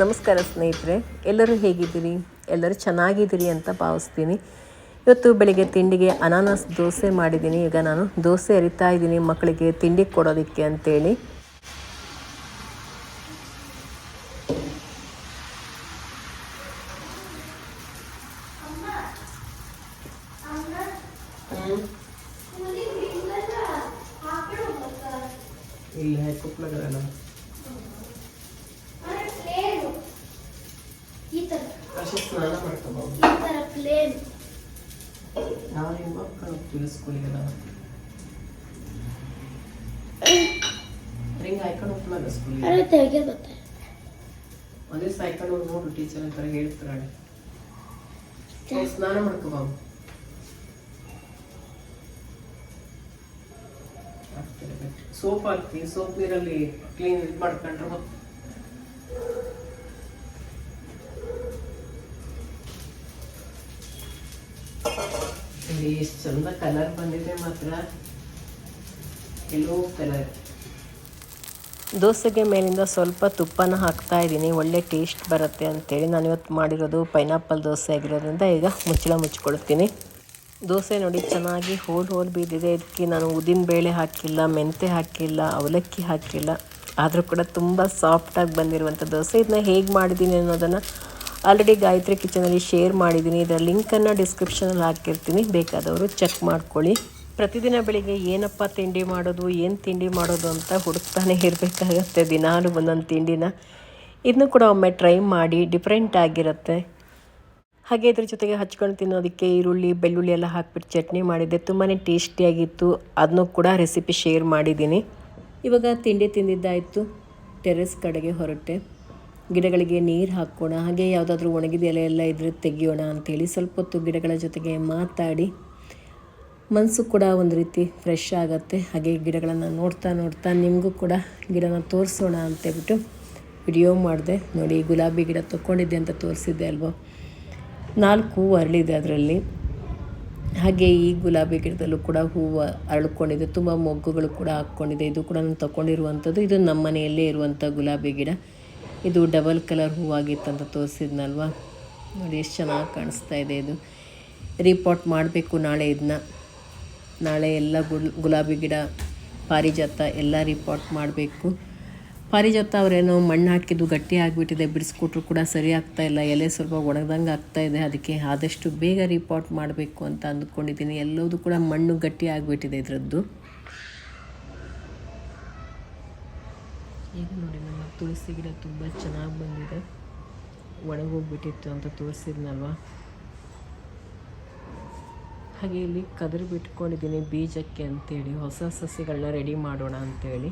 ನಮಸ್ಕಾರ ಸ್ನೇಹಿತರೆ ಎಲ್ಲರೂ ಹೇಗಿದ್ದೀರಿ? ಎಲ್ಲರೂ ಚೆನ್ನಾಗಿದ್ದೀರಿ ಅಂತ ಭಾವಿಸ್ತೀನಿ. ಇವತ್ತು ಬೆಳಿಗ್ಗೆ ತಿಂಡಿಗೆ ಅನಾನಸ್ ದೋಸೆ ಮಾಡಿದ್ದೀನಿ. ಈಗ ನಾನು ದೋಸೆ ಅರಿತಾ ಇದ್ದೀನಿ ಮಕ್ಕಳಿಗೆ ತಿಂಡಿ ಕೊಡೋದಕ್ಕೆ ಅಂತೇಳಿ. ಇಲ್ಲ ಕುಪ್ಪಳಗಲ್ಲ ಪ್ಲೇನು ಈ ತರ ಈ ತರ ಪ್ಲೇನ್ ನಾವು ನಿಮ್ಮ ಮಕ್ಕಳು ತಿಳಿಸ್ಕೊಳ್ಳಿಲ್ಲ ರಿಂಗ್ ಹಾಕೊಂಡು ಹೋಗ್ಲಾಗ ಸ್ಕೂಲಿಗೆ ಅರೆ ತೆಗೆ ಗೊತ್ತೆ ಒಂದೇ ದಿವಸ ಹಾಕೊಂಡು ನೋಡು ಟೀಚರ್ ಅಂತ ಹೇಳ್ತಾರೆ ಸ್ನಾನ ಮಾಡ್ಕೋಬಾವು ಸೋಪ್ ಹಾಕ್ತೀನಿ ಸೋಪ್ ನೀರಲ್ಲಿ ಕ್ಲೀನ್ ಇದು ಮಾಡ್ಕೊಂಡ್ರೆ. ಇಲ್ಲಿ ಎಷ್ಟು ಚಂದ ಕಲರ್ ಬಂದಿದೆ ಮಾತ್ರ. ಎಲ್ಲೋ ಕಲರ್ ದೋಸೆಗೆ ಮೇಲಿಂದ ಸ್ವಲ್ಪ ತುಪ್ಪನ ಹಾಕ್ತಾ ಇದ್ದೀನಿ. ಒಳ್ಳೆ ಟೇಸ್ಟ್ ಬರುತ್ತೆ ಅಂತೇಳಿ ನಾನು ಇವತ್ತು ಮಾಡಿರೋದು ಪೈನಾಪಲ್ ದೋಸೆ ಆಗಿರೋದ್ರಿಂದ ಈಗ ಮುಚ್ಚಳ ಮುಚ್ಕೊಳ್ತೀನಿ ದೋಸೆ ನೋಡಿ ಚೆನ್ನಾಗಿ ಹೋಲ್ ಹೋಲ್ ಬಿದ್ದಿದೆ ಇದಕ್ಕೆ ನಾನು ಉದ್ದಿನ ಬೇಳೆ ಹಾಕಿಲ್ಲ, ಮೆಂತೆ ಹಾಕಿಲ್ಲ, ಅವಲಕ್ಕಿ ಹಾಕಿಲ್ಲ. ಆದರೂ ಕೂಡ ತುಂಬ ಸಾಫ್ಟಾಗಿ ಬಂದಿರುವಂಥ ದೋಸೆ. ಇದನ್ನ ಹೇಗೆ ಮಾಡಿದ್ದೀನಿ ಅನ್ನೋದನ್ನು ಆಲ್ರೆಡಿ ಗಾಯತ್ರಿ ಕಿಚನಲ್ಲಿ ಶೇರ್ ಮಾಡಿದ್ದೀನಿ. ಇದರ ಲಿಂಕನ್ನು ಡಿಸ್ಕ್ರಿಪ್ಷನಲ್ಲಿ ಹಾಕಿರ್ತೀನಿ. ಬೇಕಾದವರು ಚೆಕ್ ಮಾಡ್ಕೊಳ್ಳಿ. ಪ್ರತಿದಿನ ಬೆಳಿಗ್ಗೆ ಏನಪ್ಪ ತಿಂಡಿ ಮಾಡೋದು, ಏನು ತಿಂಡಿ ಮಾಡೋದು ಅಂತ ಹುಡುಕ್ತಾನೆ ಇರಬೇಕಾಗತ್ತೆ ದಿನಾಲು ಒಂದೊಂದು ತಿಂಡಿನ. ಇದನ್ನು ಕೂಡ ಒಮ್ಮೆ ಟ್ರೈ ಮಾಡಿ ಡಿಫ್ರೆಂಟ್ ಆಗಿರುತ್ತೆ. ಹಾಗೆ ಇದ್ರ ಜೊತೆಗೆ ಹಚ್ಕೊಂಡು ತಿನ್ನೋದಕ್ಕೆ ಈರುಳ್ಳಿ, ಬೆಳ್ಳುಳ್ಳಿ ಎಲ್ಲ ಹಾಕ್ಬಿಟ್ಟು ಚಟ್ನಿ ಮಾಡಿದ್ದೆ. ತುಂಬಾ ಟೇಸ್ಟಿಯಾಗಿತ್ತು ಅದನ್ನೂ ಕೂಡ ರೆಸಿಪಿ ಶೇರ್ ಮಾಡಿದ್ದೀನಿ. ಇವಾಗ ತಿಂಡಿ ತಿಂದಿದ್ದಾಯಿತು. ಟೆರೆಸ್ ಕಡೆಗೆ ಹೊರಟೆ. ಗಿಡಗಳಿಗೆ ನೀರು ಹಾಕೋಣ, ಹಾಗೆ ಯಾವುದಾದ್ರೂ ಒಣಗಿದ ಎಲೆ ಎಲ್ಲ ಇದ್ರೆ ತೆಗಿಯೋಣ ಅಂಥೇಳಿ ಸ್ವಲ್ಪ ಹೊತ್ತು ಗಿಡಗಳ ಜೊತೆಗೆ ಮಾತಾಡಿ ಮನಸ್ಸು ಕೂಡ ಒಂದು ರೀತಿ ಫ್ರೆಶ್ ಆಗುತ್ತೆ. ಹಾಗೆ ಗಿಡಗಳನ್ನು ನೋಡ್ತಾ ನೋಡ್ತಾ ನಿಮಗೂ ಕೂಡ ಗಿಡನ ತೋರಿಸೋಣ ಅಂತೇಳ್ಬಿಟ್ಟು ವಿಡಿಯೋ ಮಾಡಿದೆ. ನೋಡಿ, ಗುಲಾಬಿ ಗಿಡ ತೊಗೊಂಡಿದ್ದೆ ಅಂತ ತೋರಿಸಿದ್ದೆ ಅಲ್ವೋ? ನಾಲ್ಕು ಹೂವು ಅರಳಿದೆ ಅದರಲ್ಲಿ. ಹಾಗೆ ಈ ಗುಲಾಬಿ ಗಿಡದಲ್ಲೂ ಕೂಡ ಹೂವು ಅರಳ್ಕೊಂಡಿದೆ, ತುಂಬ ಮೊಗ್ಗುಗಳು ಕೂಡ ಹಾಕ್ಕೊಂಡಿದೆ. ಇದು ಕೂಡ ನಾನು ತೊಗೊಂಡಿರುವಂಥದ್ದು ಇದು ನಮ್ಮ ಮನೆಯಲ್ಲೇ ಇರುವಂಥ ಗುಲಾಬಿ ಗಿಡ. ಇದು ಡಬಲ್ ಕಲರ್ ಹೂವಾಗಿತ್ತಂತ ತೋರಿಸಿದ್ನಲ್ವಾ? ನೋಡಿ, ಎಷ್ಟು ಚೆನ್ನಾಗಿ ಕಾಣಿಸ್ತಾ ಇದೆ ಇದು. ರೀಪಾಟ್ ಮಾಡಬೇಕು ನಾಳೆ ಇದನ್ನ ನಾಳೆ ಎಲ್ಲ ಗುಲ್, ಗುಲಾಬಿ ಗಿಡ, ಪಾರಿಜಾತ ಎಲ್ಲ ರಿಪೋರ್ಟ್ ಮಾಡಬೇಕು. ಪಾರಿಜಾತ ಅವರೇನೋ ಮಣ್ಣು ಹಾಕಿದ್ದು ಗಟ್ಟಿ ಆಗಿಬಿಟ್ಟಿದೆ, ಬಿಡಿಸ್ಕೊಟ್ರು ಕೂಡ ಸರಿ ಆಗ್ತಾ ಇಲ್ಲ. ಎಲೆ ಸ್ವಲ್ಪ ಒಣಗ್ದಂಗೆ ಆಗ್ತಾ ಇದೆ, ಅದಕ್ಕೆ ಆದಷ್ಟು ಬೇಗ ರಿಪೋರ್ಟ್ ಮಾಡಬೇಕು ಅಂತ ಅಂದ್ಕೊಂಡಿದ್ದೀನಿ. ಎಲ್ಲದೂ ಕೂಡ ಮಣ್ಣು ಗಟ್ಟಿ ಆಗಿಬಿಟ್ಟಿದೆ ಇದರದ್ದು. ಈಗ ನೋಡಿ ತುಳಸಿ ಗಿಡ ತುಂಬ ಚೆನ್ನಾಗಿ ಬಂದಿದೆ. ಒಣಗೋಗ್ಬಿಟ್ಟಿತ್ತು ಅಂತ ತೋರಿಸಿದ್ನಲ್ವ? ಹಾಗೆ ಇಲ್ಲಿ ಕದರು ಬಿಟ್ಕೊಂಡಿದ್ದೀನಿ ಬೀಜಕ್ಕೆ ಅಂತೇಳಿ. ಹೊಸ ಸಸಿಗಳನ್ನ ರೆಡಿ ಮಾಡೋಣ ಅಂತೇಳಿ.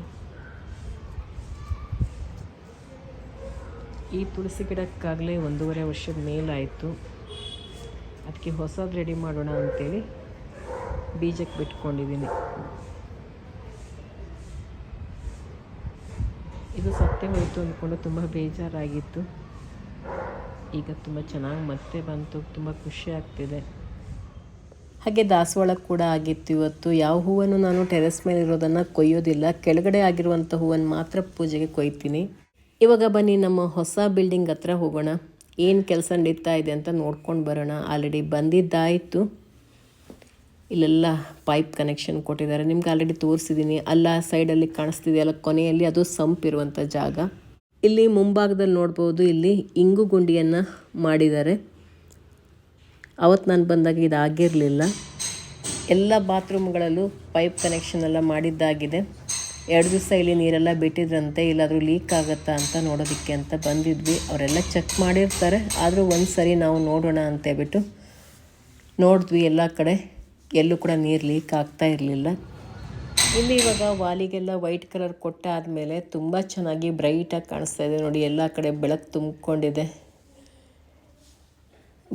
ಈ ತುಳಸಿ ಗಿಡಕ್ಕಾಗಲೇ ಒಂದೂವರೆ ವರ್ಷದ ಮೇಲಾಯಿತು. ಅದಕ್ಕೆ ಹೊಸದು ರೆಡಿ ಮಾಡೋಣ ಅಂತೇಳಿ ಬೀಜಕ್ಕೆ ಬಿಟ್ಕೊಂಡಿದ್ದೀನಿ. ಇದು ಸತ್ಯ ಹೋಯಿತು ಅಂದ್ಕೊಂಡು ತುಂಬ ಬೇಜಾರಾಗಿತ್ತು. ಈಗ ತುಂಬ ಚೆನ್ನಾಗಿ ಮತ್ತೆ ಬಂತು, ತುಂಬ ಖುಷಿ ಆಗ್ತಿದೆ. ಹಾಗೆ ದಾಸವಾಳ ಕೂಡ ಆಗಿತ್ತು ಇವತ್ತು. ಯಾವ ಹೂವನ್ನು ನಾನು ಟೆರೆಸ್ ಮೇಲೆ ಇರೋದನ್ನು ಕೊಯ್ಯೋದಿಲ್ಲ. ಕೆಳಗಡೆ ಆಗಿರುವಂಥ ಹೂವನ್ನು ಮಾತ್ರ ಪೂಜೆಗೆ ಕೊಯ್ತೀನಿ. ಇವಾಗ ಬನ್ನಿ, ನಮ್ಮ ಹೊಸ ಬಿಲ್ಡಿಂಗ್ ಹತ್ರ ಹೋಗೋಣ. ಏನು ಕೆಲಸ ನಡೀತಾ ಇದೆ ಅಂತ ನೋಡ್ಕೊಂಡು ಬರೋಣ. ಆಲ್ರೆಡಿ ಬಂದಿದ್ದಾಯಿತು. ಇಲ್ಲೆಲ್ಲ ಪೈಪ್ ಕನೆಕ್ಷನ್ ಕೊಟ್ಟಿದ್ದಾರೆ. ನಿಮ್ಗೆ ಆಲ್ರೆಡಿ ತೋರಿಸಿದ್ದೀನಿ ಅಲ್ಲ ಸೈಡಲ್ಲಿ ಕಾಣಿಸ್ತಿದೆಯಲ್ಲ, ಕೊನೆಯಲ್ಲಿ ಅದು ಸಂಪ್ ಇರುವಂಥ ಜಾಗ. ಇಲ್ಲಿ ಮುಂಭಾಗದಲ್ಲಿ ನೋಡ್ಬೋದು, ಇಲ್ಲಿ ಇಂಗು ಗುಂಡಿಯನ್ನು ಮಾಡಿದ್ದಾರೆ. ಅವತ್ತು ನಾನು ಬಂದಾಗ ಇದಾಗಿರಲಿಲ್ಲ ಎಲ್ಲ ಬಾತ್ರೂಮ್ಗಳಲ್ಲೂ ಪೈಪ್ ಕನೆಕ್ಷನ್ ಎಲ್ಲ ಮಾಡಿದ್ದಾಗಿದೆ. ಎರಡು ದಿವಸ ಇಲ್ಲಿ ನೀರೆಲ್ಲ ಬಿಟ್ಟಿದ್ರಂತೆ, ಇಲ್ಲಾದರೂ ಲೀಕ್ ಆಗುತ್ತಾ ಅಂತ ನೋಡೋದಕ್ಕೆ ಅಂತ ಬಂದಿದ್ವಿ. ಅವರೆಲ್ಲ ಚೆಕ್ ಮಾಡಿರ್ತಾರೆ. ಆದರೂ ಒಂದು ಸರಿ ನಾವು ನೋಡೋಣ ಅಂತೇಳ್ಬಿಟ್ಟು ನೋಡಿದ್ವಿ ಎಲ್ಲ ಕಡೆ. ಎಲ್ಲೂ ಕೂಡ ನೀರು ಲೀಕ್ ಆಗ್ತಾ ಇರಲಿಲ್ಲ. ಇಲ್ಲಿ ಇವಾಗ ವಾಲಿಗೆಲ್ಲ ವೈಟ್ ಕಲರ್ ಕೊಟ್ಟಾದಮೇಲೆ ತುಂಬ ಚೆನ್ನಾಗಿ ಬ್ರೈಟಾಗಿ ಕಾಣಿಸ್ತಾ ಇದೆ. ನೋಡಿ, ಎಲ್ಲ ಕಡೆ ಬೆಳಕು ತುಂಬಿಕೊಂಡಿದೆ.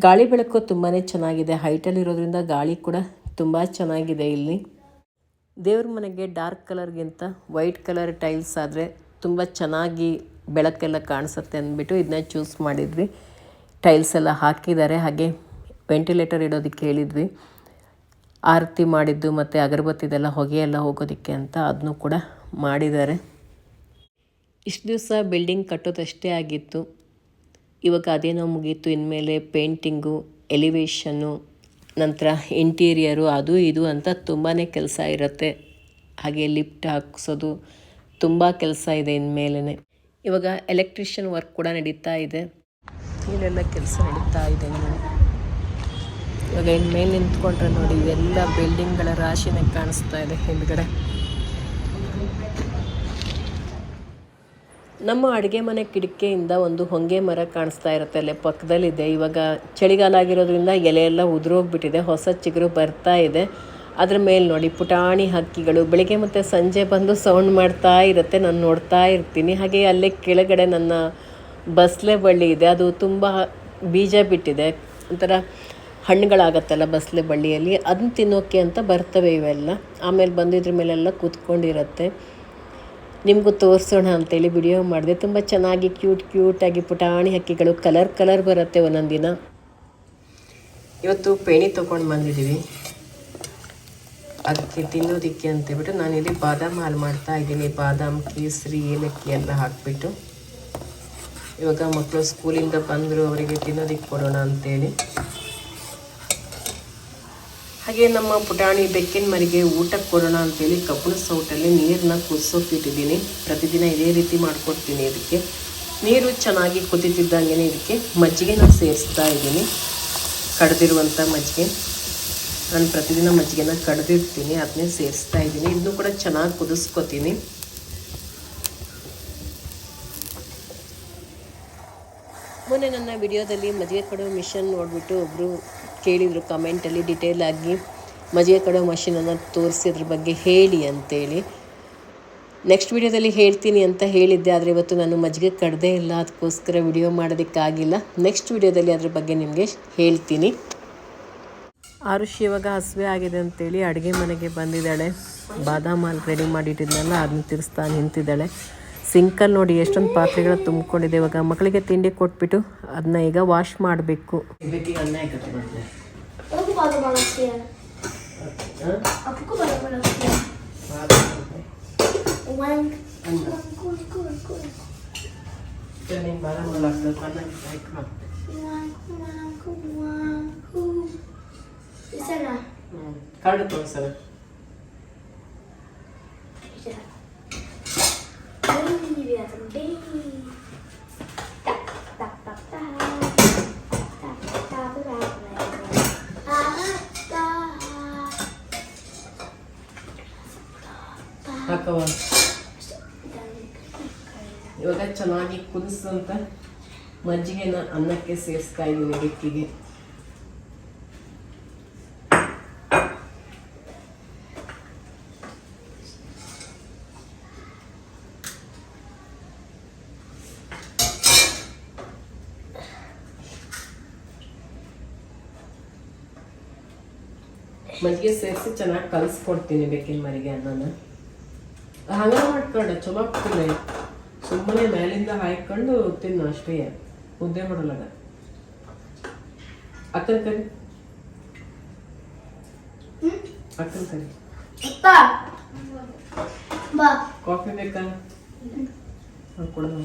ಗಾಳಿ ಬೆಳಕು ತುಂಬಾ ಚೆನ್ನಾಗಿದೆ. ಹೈಟಲ್ಲಿರೋದ್ರಿಂದ ಗಾಳಿ ಕೂಡ ತುಂಬ ಚೆನ್ನಾಗಿದೆ ಇಲ್ಲಿ. ದೇವ್ರ ಮನೆಗೆ ಡಾರ್ಕ್ ಕಲರ್ಗಿಂತ ವೈಟ್ ಕಲರ್ ಟೈಲ್ಸ್ ಆದರೆ ತುಂಬ ಚೆನ್ನಾಗಿ ಬೆಳಕೆಲ್ಲ ಕಾಣಿಸುತ್ತೆ ಅಂದ್ಬಿಟ್ಟು ಇದನ್ನ ಚೂಸ್ ಮಾಡಿದ್ವಿ. ಟೈಲ್ಸ್ ಎಲ್ಲ ಹಾಕಿದ್ದಾರೆ. ಹಾಗೆ ವೆಂಟಿಲೇಟರ್ ಇಡೋದಕ್ಕೆ ಹೇಳಿದ್ವಿ. ಆರತಿ ಮಾಡಿದ್ದು ಮತ್ತು ಅಗರಬತ್ತಿದೆಲ್ಲ ಹೊಗೆಯೆಲ್ಲ ಹೋಗೋದಕ್ಕೆ ಅಂತ ಅದನ್ನು ಕೂಡ ಮಾಡಿದ್ದಾರೆ. ಇಷ್ಟು ದಿವಸ ಬಿಲ್ಡಿಂಗ್ ಕಟ್ಟೋದಷ್ಟೇ ಆಗಿತ್ತು. ಇವಾಗ ಅದೇನೋ ಮುಗೀತು, ಇನ್ಮೇಲೆ ಪೇಂಟಿಂಗು ಎಲಿವೇಷನ್ನು ನಂತರ ಇಂಟೀರಿಯರು ಅದು ಇದು ಅಂತ ತುಂಬಾ ಕೆಲಸ ಇರುತ್ತೆ. ಹಾಗೆ ಲಿಫ್ಟ್ ಹಾಕ್ಸೋದು ತುಂಬ ಕೆಲಸ ಇದೆ ಇನ್ಮೇಲೆ ಇವಾಗ ಎಲೆಕ್ಟ್ರಿಷಿಯನ್ ವರ್ಕ್ ಕೂಡ ನಡೀತಾ ಇದೆ. ಇಲ್ಲೆಲ್ಲ ಕೆಲಸ ನಡೀತಾ ಇದೆ ಇವಾಗ ಇನ್ಮೇಲೆ ನಿಂತ್ಕೊಂಡ್ರೆ ನೋಡಿ ಇದೆಲ್ಲ ಬಿಲ್ಡಿಂಗ್ಗಳ ರಾಶಿನೇ ಕಾಣಿಸ್ತಾ ಇದೆ ಹಿಂದ್ಗಡೆ. ನಮ್ಮ ಅಡುಗೆ ಮನೆ ಕಿಟಕಿಯಿಂದ ಒಂದು ಹೊಂಗೆ ಮರ ಕಾಣಿಸ್ತಾ ಇರುತ್ತೆ ಅಲ್ಲೇ ಪಕ್ಕದಲ್ಲಿದೆ. ಇವಾಗ ಚಳಿಗಾಲ ಆಗಿರೋದ್ರಿಂದ ಎಲೆ ಎಲ್ಲ ಉದುರೋಗ್ಬಿಟ್ಟಿದೆ, ಹೊಸ ಚಿಗುರು ಬರ್ತಾ ಇದೆ. ಅದ್ರ ಮೇಲೆ ನೋಡಿ, ಪುಟಾಣಿ ಹಕ್ಕಿಗಳು. ಬೆಳಿಗ್ಗೆ ಮತ್ತು ಸಂಜೆ ಬಂದು ಸೌಂಡ್ ಮಾಡ್ತಾ ಇರುತ್ತೆ, ನಾನು ನೋಡ್ತಾ ಇರ್ತೀನಿ. ಹಾಗೆ ಅಲ್ಲೇ ಕೆಳಗಡೆ ನನ್ನ ಬಸ್ಲೆ ಬಳ್ಳಿ ಇದೆ. ಅದು ತುಂಬ ಬೀಜ ಬಿಟ್ಟಿದೆ. ಒಂಥರ ಹಣ್ಣುಗಳಾಗತ್ತಲ್ಲ ಬಸಳೆ ಬಳ್ಳಿಯಲ್ಲಿ ಅದನ್ನ ತಿನ್ನೋಕ್ಕೆ ಅಂತ ಬರ್ತವೆ ಇವೆಲ್ಲ. ಆಮೇಲೆ ಬಂದಿದ್ರ ಮೇಲೆಲ್ಲ ಕೂತ್ಕೊಂಡಿರುತ್ತೆ. ನಿಮಗೂ ತೋರಿಸೋಣ ಅಂತೇಳಿ ವಿಡಿಯೋ ಮಾಡಿದೆ. ತುಂಬ ಚೆನ್ನಾಗಿ ಕ್ಯೂಟ್ ಕ್ಯೂಟಾಗಿ ಪುಟಾಣಿ ಹಕ್ಕಿಗಳು ಕಲರ್ ಕಲರ್ ಬರುತ್ತೆ ಒಂದೊಂದು ದಿನ ಇವತ್ತು ಪೇಣಿ ತೊಗೊಂಡು ಬಂದಿದ್ದೀವಿ ಅದಕ್ಕೆ ತಿನ್ನೋದಕ್ಕೆ ಅಂತೇಳ್ಬಿಟ್ಟು ನಾನಿಲ್ಲಿ ಬಾದಾಮಿ ಹಾಲು ಮಾಡ್ತಾ ಇದ್ದೀನಿ. ಬಾದಾಮ್, ಕೇಸರಿ, ಏಲಕ್ಕಿ ಎಲ್ಲ ಹಾಕಿಬಿಟ್ಟು. ಇವಾಗ ಮಕ್ಕಳು ಸ್ಕೂಲಿಂದ ಬಂದರು ಅವರಿಗೆ ತಿನ್ನೋದಕ್ಕೆ ಕೊಡೋಣ ಅಂತೇಳಿ. ಹಾಗೆ ನಮ್ಮ ಪುಟಾಣಿ ಬೆಕ್ಕಿನ ಮರಿಗೆ ಊಟಕ್ಕೆ ಕೊಡೋಣ ಅಂತೇಳಿ ಕಬ್ಬಣ ಸೌಟಲ್ಲಿ ನೀರನ್ನ ಕುದಿಸೋಕೆ ಇಟ್ಟಿದ್ದೀನಿ ಪ್ರತಿದಿನ ಇದೇ ರೀತಿ ಮಾಡಿಕೊಡ್ತೀನಿ ಇದಕ್ಕೆ. ನೀರು ಚೆನ್ನಾಗಿ ಕುದಿತಿದ್ದಂಗೆ ಇದಕ್ಕೆ ಮಜ್ಜಿಗೆನ ಸೇರಿಸ್ತಾ ಇದ್ದೀನಿ. ಕಡ್ದಿರುವಂಥ ಮಜ್ಜಿಗೆ. ನಾನು ಪ್ರತಿದಿನ ಮಜ್ಜಿಗೆನ ಕಡ್ದಿರ್ತೀನಿ ಅದನ್ನೇ ಸೇರಿಸ್ತಾ ಇದ್ದೀನಿ. ಇದನ್ನು ಕೂಡ ಚೆನ್ನಾಗಿ ಕುದಿಸ್ಕೊತೀನಿ. ಮೊನ್ನೆ ನನ್ನ ವಿಡಿಯೋದಲ್ಲಿ ಮದುವೆ ಕೊಡೋ ಮಿಷನ್ ನೋಡಿಬಿಟ್ಟು ಒಬ್ಬರು ಕೇಳಿದರು ಕಮೆಂಟಲ್ಲಿ ಡಿಟೇಲ್ ಆಗಿ ಮಜ್ಜಿಗೆ ಕಡೋ ಮಷಿನನ್ನು ತೋರಿಸಿ ಅದ್ರ ಬಗ್ಗೆ ಹೇಳಿ ಅಂತೇಳಿ. ನೆಕ್ಸ್ಟ್ ವಿಡಿಯೋದಲ್ಲಿ ಹೇಳ್ತೀನಿ ಅಂತ ಹೇಳಿದ್ದೆ, ಆದರೆ ಇವತ್ತು ನಾನು ಮಜ್ಜಿಗೆ ಕಡದೇ ಇಲ್ಲ, ಅದಕ್ಕೋಸ್ಕರ ವಿಡಿಯೋ ಮಾಡೋದಕ್ಕಾಗಿಲ್ಲ. ನೆಕ್ಸ್ಟ್ ವಿಡಿಯೋದಲ್ಲಿ ಅದ್ರ ಬಗ್ಗೆ ನಿಮಗೆ ಹೇಳ್ತೀನಿ. ಆರುಷಿ ಇವಾಗ ಹಸಿವೆ ಆಗಿದೆ ಅಂತೇಳಿ ಅಡುಗೆ ಮನೆಗೆ ಬಂದಿದ್ದಾಳೆ. ಬಾದಾಮ್ ಹಾಲು ರೆಡಿ ಮಾಡಿಟ್ಟಿದ್ನಲ್ಲ ಅದನ್ನ ತಿರ್ಸ್ತಾ ನಿಂತಿದ್ದಾಳೆ. ಸಿಂಕಲ್ಲಿ ನೋಡಿ ಎಷ್ಟೊಂದು ಪಾತ್ರೆಗಳು ತುಂಬಿಕೊಂಡಿದೆ. ಇವಾಗ ಮಕ್ಕಳಿಗೆ ತಿಂಡಿ ಕೊಟ್ಬಿಟ್ಟು ಅದನ್ನ ಈಗ ವಾಶ್ ಮಾಡಬೇಕು. ಅದಕ್ಕೂ ಕಾರ್ಡ್ ತೋರಿಸಲ್ಲ Baby, tap. ಹಾಕವ ಇವಾಗ ಚೆನ್ನಾಗಿ ಕುದಿಸಂತ ಮಜ್ಜಿಗೆನ ಅನ್ನಕ್ಕೆ ಸೇರಿಸ್ತಾ ಇದ್ದೀನಿ ಬೆಕ್ಕಿಗೆ ಮಜ್ಜಿಗೆ ಸೇರಿಸಿ ಚೆನ್ನಾಗಿ ಕಲಿಸ್ಕೊಡ್ತೀನಿ ಬೇಕಿನ ಮರಿಗೆ ಅನ್ನನ ಹಂಗ ಮಾಡ್ಕೊಂಡ ಚಲೋ ಆಗ್ತಿಲ್ಲ ಸುಮ್ಮನೆ ಮೇಲಿಂದ ಹಾಯ್ಕೊಂಡು ತಿನ್ನು ಅಷ್ಟೇ. ಮುದ್ದೆ ಮಾಡಲ್ಲ ಅಕ್ಕನ ಕರಿ. ಅಕ್ಕನ ಕರಿ. ಕಾಫಿ ಬೇಕಾ? ಕೊಡೋಣ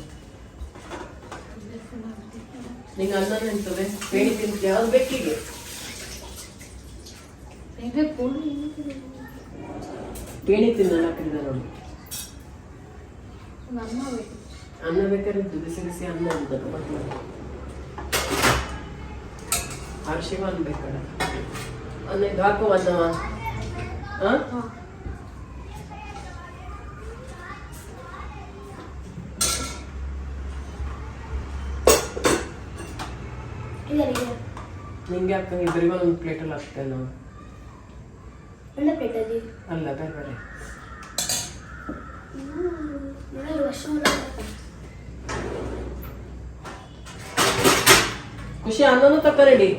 ನಿಂಗೆ ಅನ್ನ ನಿಂತದೆ ಬೇಡಿ ತಿಂತ ಯಾವ್ದು ಬೇಕಿಗೆ? ಪೇಣಿ ತಿನ್ನಲ್ಲ ಹಾಕಿದ ನೋಡಿ ಅನ್ನ ಬೇಕಾದ್ರೆ ಬಿಸಿ ಬಿಸಿ ಅನ್ನ ಅಂತ ಅರ್ಶಿವ ಅನ್ಬೇಕಲ್ಲ ಅನ್ನ ಇದು ಹಾಕೋ ಅನ್ನವ ಹಾ ಇದೆ ಇದೆ ನಿಂಗೆ ಹಾಕ ಇಬ್ಬರಿಗೂ ಒಂದು ಪ್ಲೇಟಲ್ಲಿ ಹಾಕ್ತೇವೆ ನಾವು ಒಳ್ಳೆ ಅಲ್ಲ ಬೇರೆ ಬೇರೆ ನನಗೆ ವರ್ಷ ಖುಷಿ ಅನ್ನನೂ ತಕ್ಕ ರೆಡಿ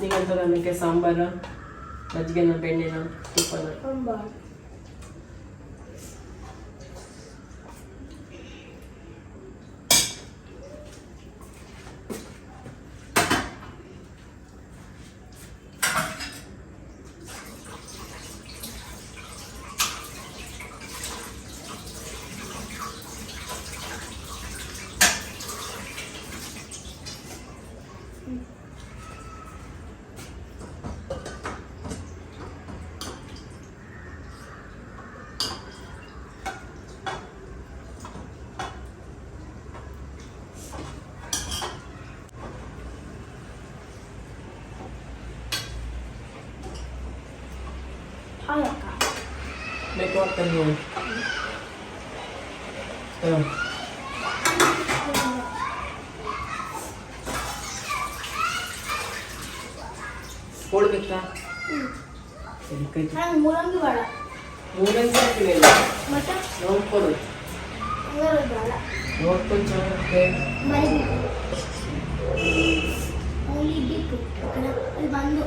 ನಿಂಗಂತದ ಅನ್ನಕ್ಕೆ ಸಾಂಬಾರ ಮಜ್ಜಿಗೆನ ಬೆಣ್ಣೆನ ತುಪ್ಪನ ಅಂಬ ಬೇಕು ಆಗ್ತಾನೆ ನೀವು ಹಾಂ ಕೊಡ್ಬೇಕಾ ಸರಿ ಕೈ ನಂಗೆ ಮೂಲಂಗಿ ಬೇಡ ಮೂಲಂಗಿ ಹಾಕಿಲ್ಲ ಮತ್ತೆ ನೋಡ್ಕೊಡು ಹಂಗಾರೆ ಬೇಡ ನೋಡ್ಕೊಂಡು ಚೆನ್ನಾಗಿ ಮರಿಬೇಕು ಓನ್ಲಿ ಬಿಟ್ಟು ಅಲ್ಲಿ ಬಂದು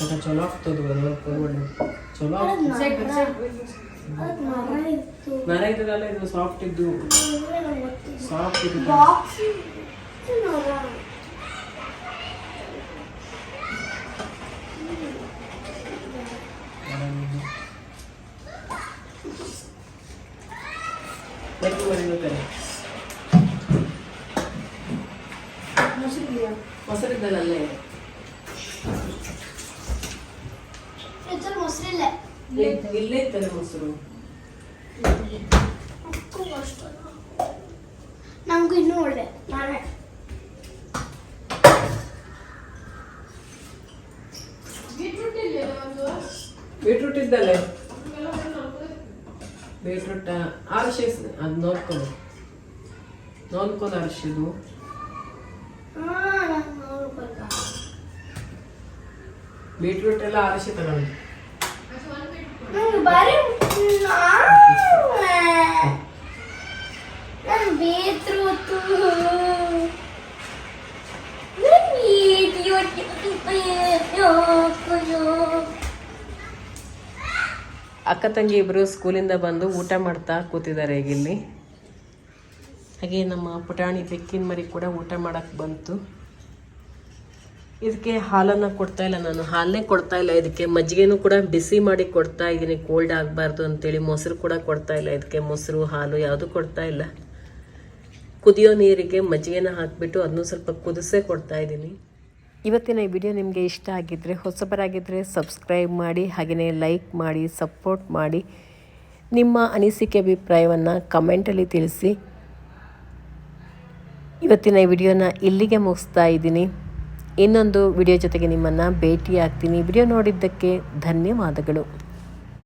ಯಾಕೆ ಚಲೋ ಆಗ್ತದೆ ಒಳ್ಳೆ ಚಲೋ ಮರ ಇದ್ದದಲ್ಲ ಇದು ಸಾಫ್ಟ್ ಇದ್ದು ಸಾಫ್ಟ್ ಇದ್ದು ಮೊಸರಿದ್ದಲ್ಲೇ ಮೊಸರಿಲ್ಲ ಇಲ್ಲೇ ಇತ್ತಲ್ಲ ಮೊಸರು ನಮಗೂ ಇನ್ನೂ ಒಳ್ಳೆ. ಬೀಟ್ರೂಟ್ ಇದ್ದಲ್ಲೇ. ಬೀಟ್ರೂಟ್ ಅರಿಶ ಅದು ನೋಡ್ಕೊಂಡು ನೋಡ್ಕೊಂಡು ಅರಿಶಿದು ಬೀಟ್ರೂಟ್ ಎಲ್ಲ ಅರಿಶ ತಗೊಂಡು ನಂಗೆ ಬರೀ ನಾನು ಬೇತ್ರೂತು ಅಕ್ಕ ತಂಗಿ ಇಬ್ಬರು ಸ್ಕೂಲಿಂದ ಬಂದು ಊಟ ಮಾಡ್ತಾ ಕೂತಿದ್ದಾರೆ ಈಗ ಇಲ್ಲಿ. ಹಾಗೆ ನಮ್ಮ ಪುಟಾಣಿ ಬೆಕ್ಕಿನ ಮರಿ ಕೂಡ ಊಟ ಮಾಡಕ್ಕೆ ಬಂತು. ಇದಕ್ಕೆ ಹಾಲನ್ನು ಕೊಡ್ತಾ ಇಲ್ಲ ನಾನು. ಹಾಲನ್ನೇ ಕೊಡ್ತಾ ಇಲ್ಲ ಇದಕ್ಕೆ. ಮಜ್ಜಿಗೆನೂ ಕೂಡ ಬಿಸಿ ಮಾಡಿ ಕೊಡ್ತಾ ಇದ್ದೀನಿ ಕೋಲ್ಡ್ ಆಗಬಾರ್ದು ಅಂತೇಳಿ ಮೊಸರು ಕೂಡ ಕೊಡ್ತಾ ಇಲ್ಲ ಇದಕ್ಕೆ. ಮೊಸರು, ಹಾಲು ಯಾವುದು ಕೊಡ್ತಾ ಇಲ್ಲ. ಕುದಿಯೋ ನೀರಿಗೆ ಮಜ್ಜಿಗೆನ ಹಾಕಿಬಿಟ್ಟು ಅದನ್ನು ಸ್ವಲ್ಪ ಕುದಿಸೇ ಕೊಡ್ತಾ ಇದ್ದೀನಿ ಇವತ್ತಿನ ಈ ವಿಡಿಯೋ ನಿಮಗೆ ಇಷ್ಟ ಆಗಿದ್ದರೆ ಹೊಸಬರಾಗಿದ್ದರೆ ಸಬ್ಸ್ಕ್ರೈಬ್ ಮಾಡಿ ಹಾಗೆಯೇ ಲೈಕ್ ಮಾಡಿ, ಸಪೋರ್ಟ್ ಮಾಡಿ. ನಿಮ್ಮ ಅನಿಸಿಕೆ ಅಭಿಪ್ರಾಯವನ್ನು ಕಮೆಂಟಲ್ಲಿ ತಿಳಿಸಿ. ಇವತ್ತಿನ ಈ ವಿಡಿಯೋನ ಇಲ್ಲಿಗೆ ಮುಗಿಸ್ತಾ ಇದ್ದೀನಿ ಇನ್ನೊಂದು ವಿಡಿಯೋ ಜೊತೆಗೆ ನಿಮ್ಮನ್ನು ಭೇಟಿಯಾಗ್ತೀನಿ. ವಿಡಿಯೋ ನೋಡಿದ್ದಕ್ಕೆ ಧನ್ಯವಾದಗಳು.